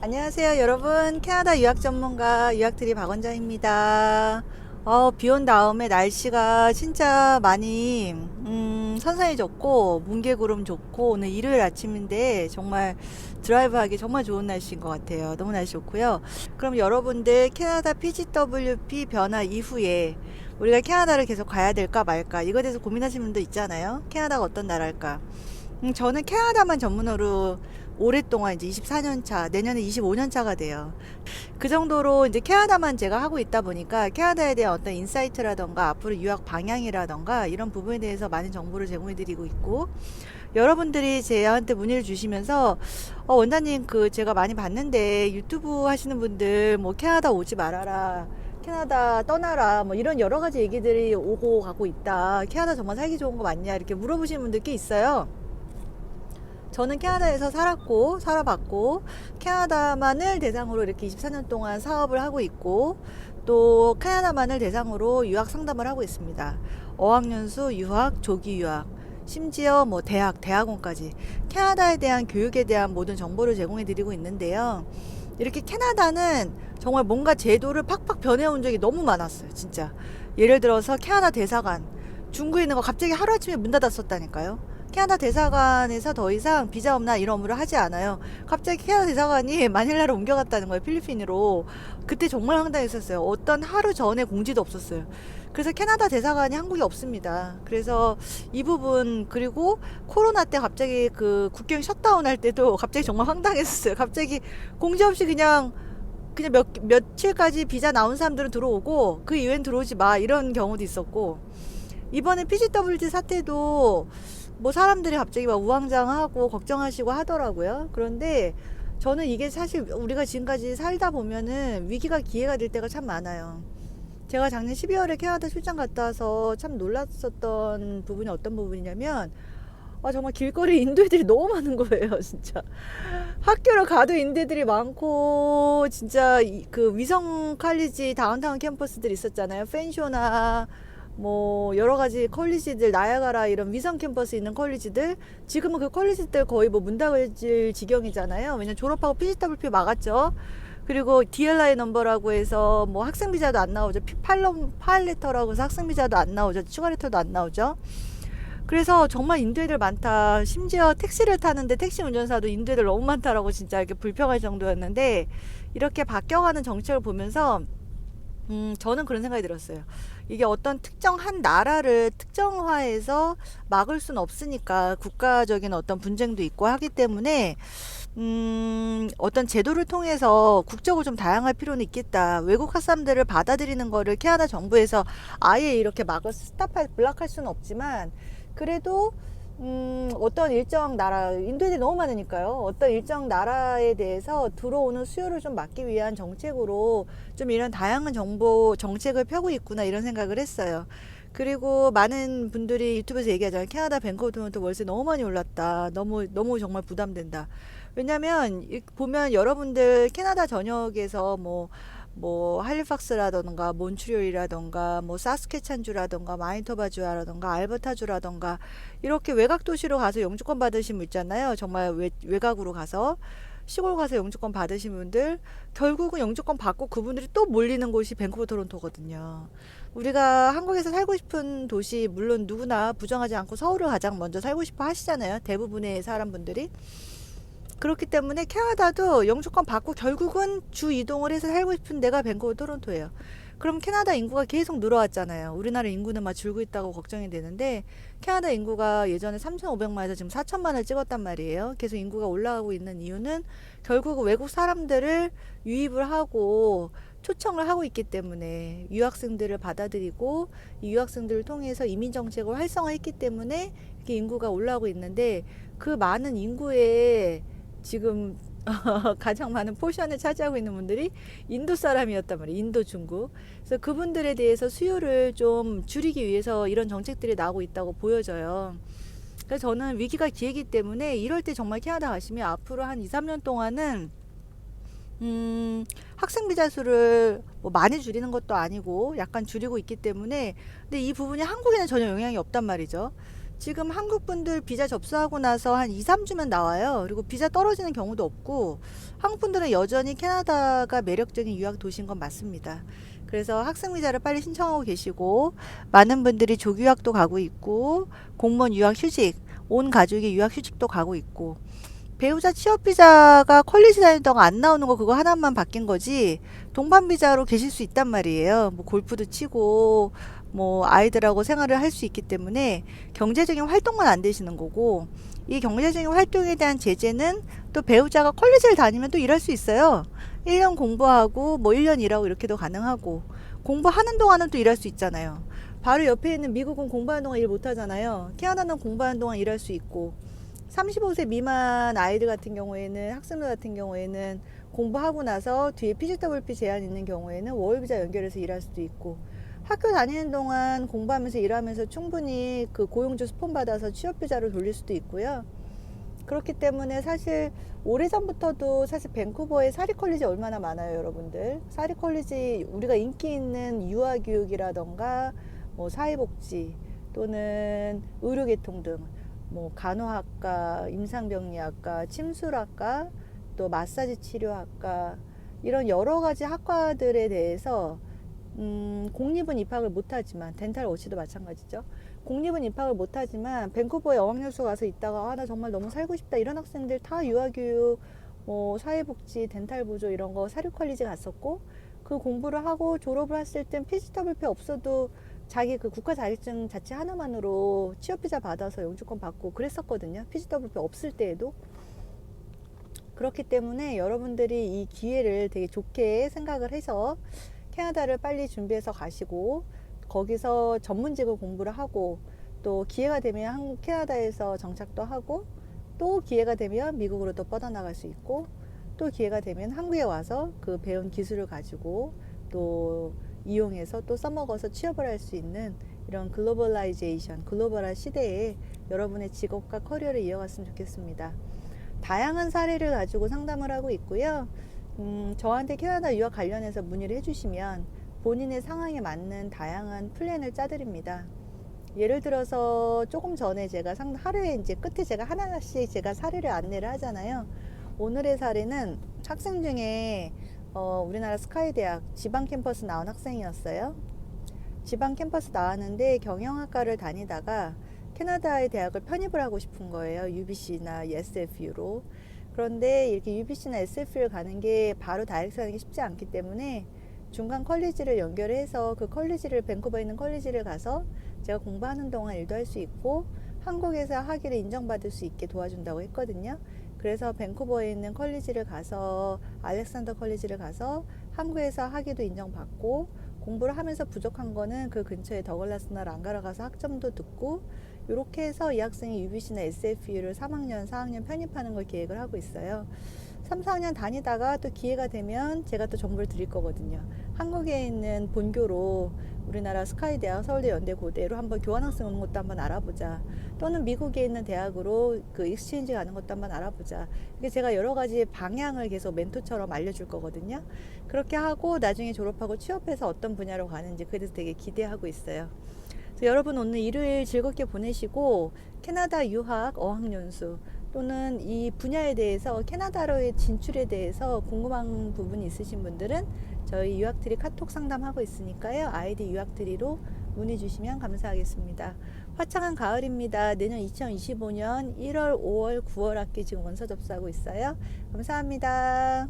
안녕하세요 여러분. 캐나다 유학 전문가 유학트리 박원장입니다. 어, 비온 다음에 날씨가 진짜 많이 음, 선선해졌고 뭉게구름 좋고 오늘 일요일 아침인데 정말 드라이브하기 정말 좋은 날씨인 것 같아요. 너무 날씨 좋고요. 그럼 여러분들 캐나다 PGWP 변화 이후에 우리가 캐나다를 계속 가야 될까 말까 이거에 대해서 고민하시는 분도 있잖아요. 캐나다가 어떤 나라일까. 음, 저는 캐나다만 전문으로 오랫동안 이제 24년 차, 내년에 25년 차가 돼요. 그 정도로 이제 캐나다만 제가 하고 있다 보니까 캐나다에 대한 어떤 인사이트라던가 앞으로 유학 방향이라던가 이런 부분에 대해서 많은 정보를 제공해 드리고 있고 여러분들이 저한테 문의를 주시면서 어, 원장님 그 제가 많이 봤는데 유튜브 하시는 분들 뭐 캐나다 오지 말아라. 캐나다 떠나라 뭐 이런 여러 가지 얘기들이 오고 가고 있다. 캐나다 정말 살기 좋은 거 맞냐 이렇게 물어보시는 분들 꽤 있어요. 저는 캐나다에서 살았고 살아봤고 캐나다만을 대상으로 이렇게 24년 동안 사업을 하고 있고 또 캐나다만을 대상으로 유학 상담을 하고 있습니다. 어학연수, 유학, 조기 유학, 심지어 뭐 대학, 대학원까지 캐나다에 대한 교육에 대한 모든 정보를 제공해 드리고 있는데요. 이렇게 캐나다는 정말 뭔가 제도를 팍팍 변해온 적이 너무 많았어요. 진짜. 예를 들어서 캐나다 대사관 중구에 있는 거 갑자기 하루아침에 문 닫았었다니까요. 캐나다 대사관에서 더 이상 비자 없나 이런 업무를 하지 않아요. 갑자기 캐나다 대사관이 마닐라로 옮겨갔다는 거예요. 필리핀으로. 그때 정말 황당했었어요. 어떤 하루 전에 공지도 없었어요. 그래서 캐나다 대사관이 한국에 없습니다. 그래서 이 부분 그리고 코로나 때 갑자기 그 국경 셧다운 할 때도 갑자기 정말 황당했었어요. 갑자기 공지 없이 그냥 그냥 몇 며칠까지 비자 나온 사람들은 들어오고 그 이후엔 들어오지 마 이런 경우도 있었고 이번에 PGWG 사태도 뭐 사람들이 갑자기 막 우왕좌왕하고 걱정하시고 하더라고요. 그런데 저는 이게 사실 우리가 지금까지 살다 보면은 위기가 기회가 될 때가 참 많아요. 제가 작년 12월에 캐나다 출장 갔다 와서 참 놀랐었던 부분이 어떤 부분이냐면 아 정말 길거리 인도애들이 너무 많은 거예요 진짜 학교를 가도 인도애들이 많고 진짜 이- 그 위성 칼리지 다운타운 캠퍼스들 있었잖아요 펜쇼나 뭐 여러 가지 컬리지들 나야가라 이런 위성 캠퍼스 있는 컬리지들 지금은 그 컬리지들 거의 뭐 문 닫을 지경이잖아요. 왜냐 면 졸업하고 PGWP 막았죠. 그리고 DLI 넘버라고 해서 뭐 학생 비자도 안 나오죠. 팔럼 파일레터라고 해서 학생 비자도 안 나오죠. 추가 레터도 안 나오죠. 그래서 정말 인도애들 많다. 심지어 택시를 타는데 택시 운전사도 인도애들 너무 많다라고 진짜 이렇게 불평할 정도였는데 이렇게 바뀌어가는 정책을 보면서 음, 저는 그런 생각이 들었어요. 이게 어떤 특정 한 나라를 특정화해서 막을 수는 없으니까 국가적인 어떤 분쟁도 있고 하기 때문에 음, 어떤 제도를 통해서 국적을 좀 다양할 필요는 있겠다. 외국 학생들을 받아들이는 거를 캐나다 정부에서 아예 이렇게 막을 스탑할 블락할 수는 없지만 그래도 음, 어떤 일정 나라, 인도애들이 너무 많으니까요. 어떤 일정 나라에 대해서 들어오는 수요를 좀 막기 위한 정책으로 좀 이런 다양한 정보, 정책을 펴고 있구나 이런 생각을 했어요. 그리고 많은 분들이 유튜브에서 얘기하잖아요. 캐나다 밴쿠버 토론토 월세 너무 많이 올랐다. 너무, 너무 정말 부담된다. 왜냐면, 이- 보면 여러분들 캐나다 전역에서 뭐, 뭐 할리팍스라던가 몬트리올이라던가 뭐 사스케찬주라던가 마니토바주라던가 알버타주라던가 이렇게 외곽 도시로 가서 영주권 받으신 분 있잖아요. 정말 외, 외곽으로 가서 시골 가서 영주권 받으신 분들 결국은 영주권 받고 그분들이 또 몰리는 곳이 밴쿠버 토론토거든요. 우리가 한국에서 살고 싶은 도시 물론 누구나 부정하지 않고 서울을 가장 먼저 살고 싶어 하시잖아요. 대부분의 사람분들이. 그렇기 때문에 캐나다도 영주권 받고 결국은 주 이동을 해서 살고 싶은 데가 밴쿠버 토론토예요. 그럼 캐나다 인구가 계속 늘어왔잖아요. 우리나라 인구는 막 줄고 있다고 걱정이 되는데 캐나다 인구가 예전에 3,500만에서 지금 4천만을 찍었단 말이에요. 계속 인구가 올라가고 있는 이유는 결국 외국 사람들을 유입을 하고 초청을 하고 있기 때문에 유학생들을 받아들이고 이 유학생들을 통해서 이민 정책을 활성화했기 때문에 이렇게 인구가 올라오고 있는데 그 많은 인구에 지금 가장 많은 포션을 차지하고 있는 분들이 인도 사람이었단 말이에요. 인도, 중국. 그래서 그분들에 대해서 수요를 좀 줄이기 위해서 이런 정책들이 나오고 있다고 보여져요. 그래서 저는 위기가 기회이기 때문에 이럴 때 정말 캐나다 가시면 앞으로 한 2, 3년 동안은 음, 학생 비자 수를 뭐 많이 줄이는 것도 아니고 약간 줄이고 있기 때문에 근데 이 부분이 한국에는 전혀 영향이 없단 말이죠. 지금 한국 분들 비자 접수하고 나서 한 2, 3주면 나와요. 그리고 비자 떨어지는 경우도 없고 한국 분들은 여전히 캐나다가 매력적인 유학 도시인 건 맞습니다. 그래서 학생 비자를 빨리 신청하고 계시고 많은 분들이 조기 유학도 가고 있고 공무원 유학 휴직, 온 가족이 유학 휴직도 가고 있고 배우자 취업 비자가 퀄리티 다니다가 안 나오는 거 그거 하나만 바뀐 거지 동반 비자로 계실 수 있단 말이에요. 뭐 골프도 치고 뭐 아이들하고 생활을 할 수 있기 때문에 경제적인 활동만 안 되시는 거고 이 경제적인 활동에 대한 제재는 또 배우자가 컬리지를 다니면 또 일할 수 있어요. 1년 공부하고 뭐 1년 일하고 이렇게도 가능하고 공부하는 동안은 또 일할 수 있잖아요. 바로 옆에 있는 미국은 공부하는 동안 일 못 하잖아요. 캐나다는 공부하는 동안 일할 수 있고 35세 미만 아이들 같은 경우에는 학생들 같은 경우에는 공부하고 나서 뒤에 PGWP 제한 있는 경우에는 월비자 연결해서 일할 수도 있고 학교 다니는 동안 공부하면서 일하면서 충분히 그 고용주 스폰 받아서 취업 비자를 돌릴 수도 있고요. 그렇기 때문에 사실 오래전부터도 사실 밴쿠버에 사리 컬리지 얼마나 많아요, 여러분들. 사리 컬리지 우리가 인기 있는 유아 교육이라던가 뭐 사회복지 또는 의료계통 등 뭐 간호학과, 임상병리학과, 침술학과, 또 마사지 치료학과 이런 여러 가지 학과들에 대해서 음, 공립은 입학을 못하지만 덴탈 워치도 마찬가지죠. 공립은 입학을 못하지만 밴쿠버에 어학연수 가서 있다가 아, 나 정말 너무 살고 싶다 이런 학생들 다 유아교육, 뭐 사회복지, 덴탈 보조 이런 거 사립 컬리지 갔었고 그 공부를 하고 졸업을 했을 땐 PGWP 없어도 자기 그 국가 자격증 자체 하나만으로 취업 비자 받아서 영주권 받고 그랬었거든요. PGWP 없을 때에도. 그렇기 때문에 여러분들이 이 기회를 되게 좋게 생각을 해서 캐나다를 빨리 준비해서 가시고 거기서 전문직을 공부를 하고 또 기회가 되면 캐나다에서 정착도 하고 또 기회가 되면 미국으로 또 뻗어나갈 수 있고 또 기회가 되면 한국에 와서 그 배운 기술을 가지고 또 이용해서 또 써먹어서 취업을 할 수 있는 이런 글로벌라이제이션, 글로벌한 시대에 여러분의 직업과 커리어를 이어갔으면 좋겠습니다. 다양한 사례를 가지고 상담을 하고 있고요. 음, 저한테 캐나다 유학 관련해서 문의를 해주시면 본인의 상황에 맞는 다양한 플랜을 짜드립니다. 예를 들어서 조금 전에 제가 상, 하루에 이제 끝에 제가 하나씩 제가 사례를 안내를 하잖아요. 오늘의 사례는 학생 중에 어, 우리나라 스카이 대학 지방 캠퍼스 나온 학생이었어요. 지방 캠퍼스 나왔는데 경영학과를 다니다가 캐나다의 대학을 편입을 하고 싶은 거예요. UBC나 SFU로. 그런데 이렇게 UBC나 SFU를 가는 게 바로 다이렉트 하는 게 쉽지 않기 때문에 중간 컬리지를 연결해서 그 컬리지를 밴쿠버에 있는 컬리지를 가서 제가 공부하는 동안 일도 할 수 있고 한국에서 학위를 인정받을 수 있게 도와준다고 했거든요. 그래서 밴쿠버에 있는 컬리지를 가서 알렉산더 컬리지를 가서 한국에서 학위도 인정받고 공부를 하면서 부족한 거는 그 근처에 더글라스나 랑가라 가서 학점도 듣고 이렇게 해서 이 학생이 UBC나 SFU를 3학년, 4학년 편입하는 걸 계획을 하고 있어요. 3, 4학년 다니다가 또 기회가 되면 제가 또 정보를 드릴 거거든요. 한국에 있는 본교로 우리나라 스카이 대학, 서울대 연대 고대로 한번 교환학생 오는 것도 한번 알아보자. 또는 미국에 있는 대학으로 그 익스체인지 가는 것도 한번 알아보자. 이게 제가 여러 가지 방향을 계속 멘토처럼 알려줄 거거든요. 그렇게 하고 나중에 졸업하고 취업해서 어떤 분야로 가는지 대해서 되게 기대하고 있어요. 여러분 오늘 일요일 즐겁게 보내시고 캐나다 유학 어학연수 또는 이 분야에 대해서 캐나다로의 진출에 대해서 궁금한 부분이 있으신 분들은 저희 유학트리 카톡 상담하고 있으니까요. 아이디 유학트리로 문의 주시면 감사하겠습니다. 화창한 가을입니다. 내년 2025년 1월, 5월, 9월 학기 지금 원서 접수하고 있어요. 감사합니다.